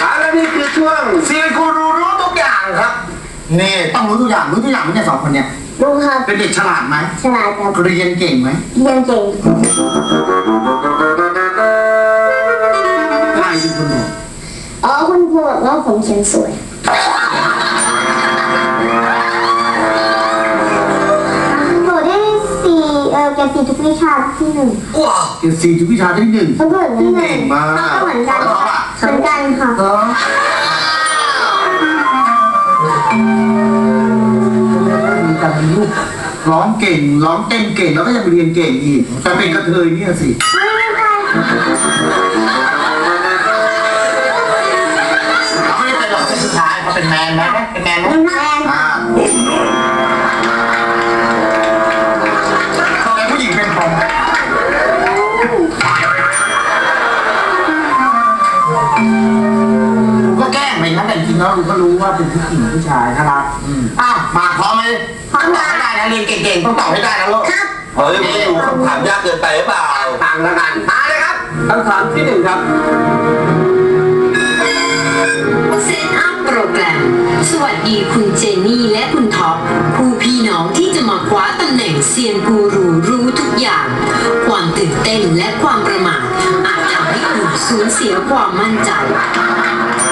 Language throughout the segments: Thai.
เอาละนี่คือช่วงซีกูรูรู้ทุกอย่างครับ นี่ต้องรู้ทุกอย่างรู้ทุกอย่างไม่ใช่สองคนเนี่ยรู้ครับเป็นเด็กฉลาดไหมฉลาดครับเรียนเก่งไหมเรียนเก่งใครเป็นคนบอกอ๋อคุณครูบอกว่าผมเขียนสวย ทุกวิชาที่หนึ่งว้าวเกรดสี่ทุกวิชาที่หนึ่งเขาก็เหมือนกันเก่งมาก เขาก็เหมือนกันแล้วเขาอะเหมือนกันค่ะเหรอมีการลูกร้องเก่งร้องเต้นเก่งแล้วก็ยังเรียนเก่งอีกแต่เป็นกระเทยเนี่ยสิไม่ไม่ใช่เขาไม่ได้เป็นหรอกเป็นสุดท้ายเขาเป็นแมนไหมเป็นแมนไหม ผู้หญิงผู้ชายนะครับอืมอ้าวมาพร้อมไหมพร้อมตอบค่ะให้ได้นะเรียนเก่งๆต้องตอบให้ได้นะลูกครับเฮ้ยไม่รู้คำถามยากเกินไปหรือเปล่าฟังแล้วกันมาเลยครับคำถามที่หนึ่งครับเซตอัพโปรแกรม สวัสดีคุณเจนนี่และคุณท็อปผู้พี่น้องที่จะมาคว้าตำแหน่งเซียนกูรูรู้ทุกอย่าง ความตื่นเต้นและความประมาทอาจทำให้คุณสูญเสียความมั่นใจจ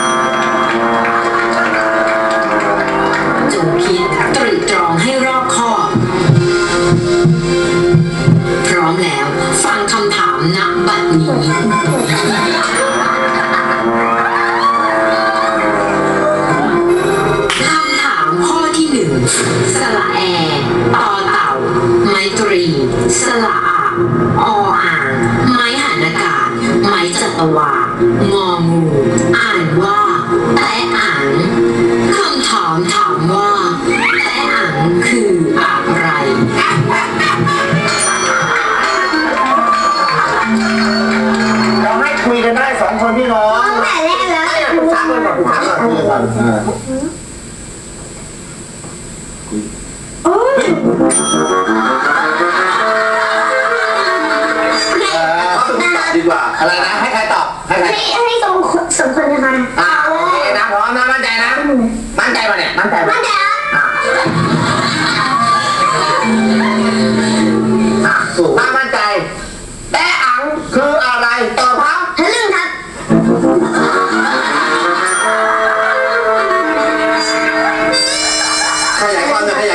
คำถามข้อที่หนึ่งสระแอต่อเต่า ไมตรี สระอาออ่าง ไม้หันอากาศ ไม้จัตวางองู อ่านว่า แตะ แล้วปรึกษากั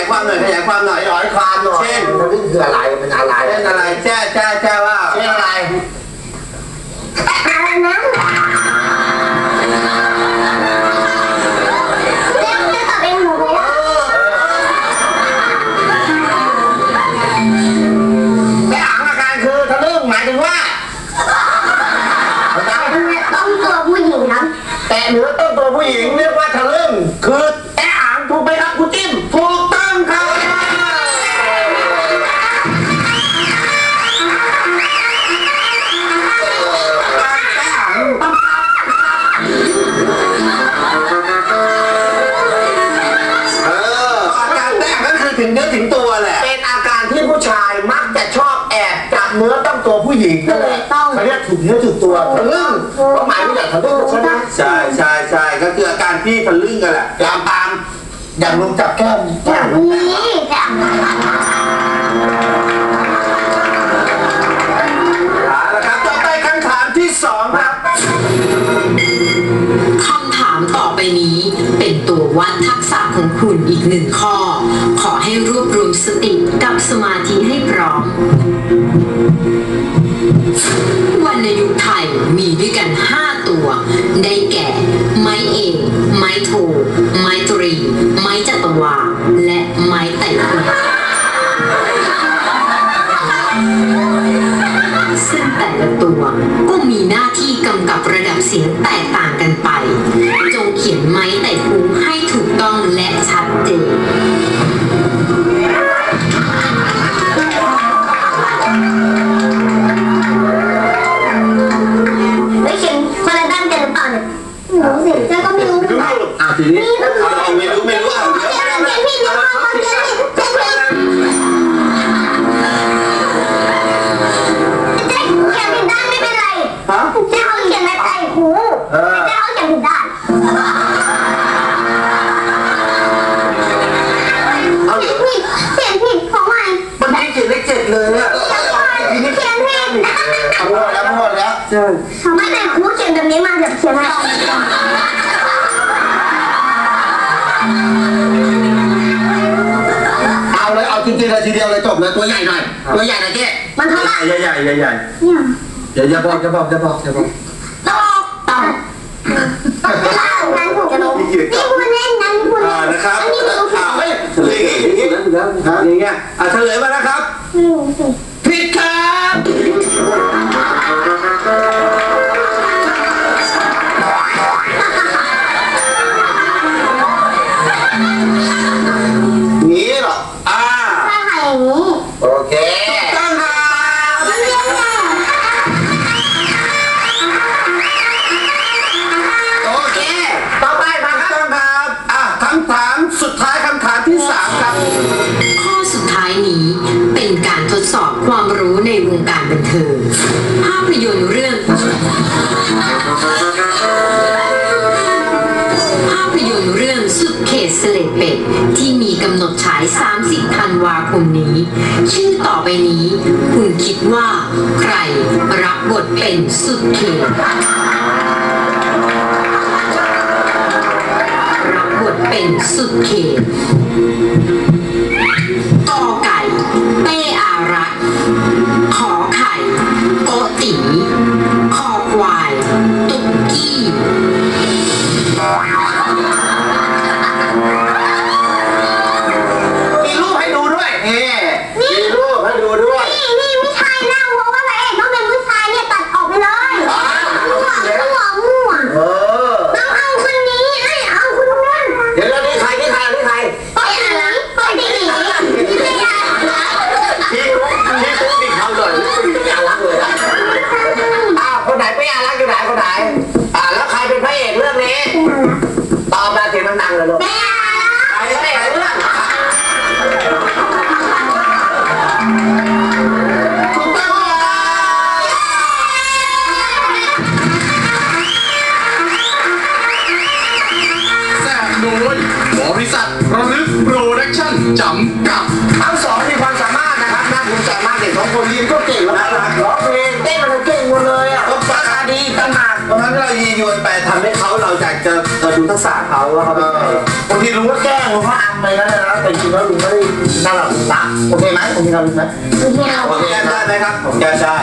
ความหน่อยขยายความหน่อยขยายความหน่อยขยายความหน่อยเช่นมันคืออะไรเป็นอะไรเช่นอะไรแจ้แจ้แจ้ว่าเช่นอะไร นื้อถึงตัวแหละ เป็นอาการที่ผู้ชายมักจะชอบแอบจับเนื้อต้องตัวผู้หญิงนั่นแหละเขาเรียกถูกเนื้อถูกตัวทะลึ่งความหมายไม่อยากทะลึ่งใช่ไหมใช่ใช่ใช่ก็คืออาการที่ทะลึ่งกันแหละยามตามอย่างลงจับแก้มแก้มนี่แต่เอาละครับต่อไปคำถามที่สองครับ คำถามต่อไปนี้เป็นตัววัดทักษะของคุณอีกหนึ่งข้อขอ วรรณยุกไทยมีด้วยกัน 5 ตัว ได้แก่ ไม้เอกไม้โท ไม้ตรี ไม้จัตวา และไม้ไต่คุงซึ่งแต่ละตัวก็มีหน้าที่กำกับระดับเสียงแตกต่างกันไป จงเขียนไม้ไต่คุงให้ถูกต้องและชัดเจน เอาเลยเอาจริงๆเลยทีเดียวเลยจบเลยตัวใหญ่หน่อยตัวใหญ่หน่อยเจ๊มันเท่าไหร่ใหญ่ใหญ่ใหญ่ใหญ่อย่าอย่าบอกอย่าบอกอย่าบอกอย่าบอกตอกตอกเล่างั้นผมนี่คุณเล่นนั้นคุณเล่นนะครับอันนี้คุณเล่นอย่างเงี้ยอะเฉลยมาแล้ว ที่มีกำหนดฉาย 30 ธันวาคมนี้ ชื่อต่อไปนี้ คุณคิดว่า ใครรับบทเป็นสุดเขตรับบทเป็นสุดเขต ทักษะเขาว่าเขาเป็นไงบางทีลุงก็แกล้งลุงก็อัมไปนแหละนะแต่จริงแล้วลุงไม่ได้น่ารักนะโอเคไหมโอเคครับลุงไหมโอเคได้ไหมครับผมแก้ได้